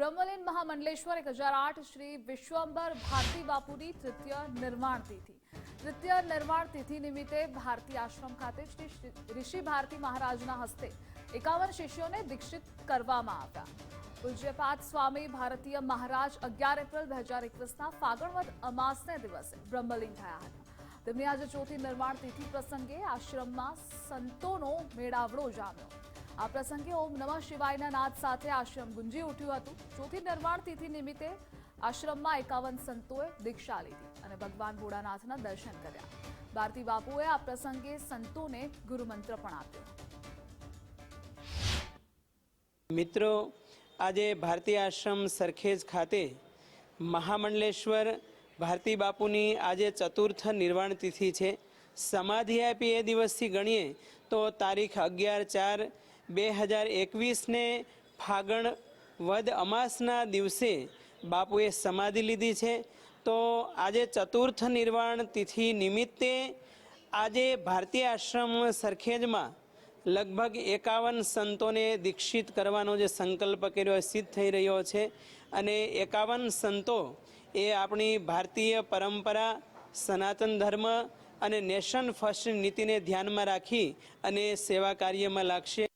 બ્રહ્મલીન મહામંડલેશ્વર એક હજાર આઠ શ્રી વિશ્વંભર ભારતી બાપુની તૃતીય નિર્માણ તિથિ. તૃતીય નિર્માણ તિથિ નિમિત્તે ભારતી આશ્રમ ખાતે શ્રી ઋષિ ભારતી મહારાજના હસ્તે એકાવન શિષ્યોને દીક્ષિત કરવામાં આવ્યા. પૂજ્યપાત સ્વામી ભારતીય મહારાજ અગિયાર એપ્રિલ બે હજાર એકવીસના ફાગણવદ અમાસને દિવસે બ્રહ્મલીન થયા હતા. તેમની આજે ચોથી નિર્માણ તિથિ પ્રસંગે આશ્રમમાં સંતોનો મેળાવડો જામ્યો. આ પ્રસંગે ઓમ નમઃ શિવાયના નાદ સાથે આશ્રમ ગુંજી ઉઠ્યું હતું. ચોથી નિર્માણ તિથિ નિમિત્તે આશ્રમમાં એકાવન સંતોએ દીક્ષા લીધી અને ભગવાન ભોળાનાથના દર્શન કર્યા. ભારતી બાપુએ આ પ્રસંગે સંતોને ગુરુમંત્ર પણ આપ્યો. મિત્રો, આજે ભારતી આશ્રમ સરખેજ ખાતે મહામંડલેશ્વર ભારતી બાપુની આજે ચતુર્થ નિર્વાણ તિથિ છે. સમાધિ આપી એ દિવસથી ગણીએ તો તારીખ અગિયાર ચાર બે હજાર એકવીસને ફાગણ વદ અમાસના દિવસે બાપુએ સમાધિ લીધી છે. તો આજે ચતુર્થ નિર્વાણ તિથિ નિમિત્તે આજે ભારતીય આશ્રમ સરખેજમાં લગભગ એકાવન સંતોને દીક્ષિત કરવાનો જે સંકલ્પ કર્યો સિદ્ધ થઈ રહ્યો છે. અને એકાવન સંતો એ આપણી ભારતીય પરંપરા, સનાતન ધર્મ અને નેશન ફર્સ્ટ નીતિને ધ્યાનમાં રાખી અને સેવા કાર્યમાં લાગશે.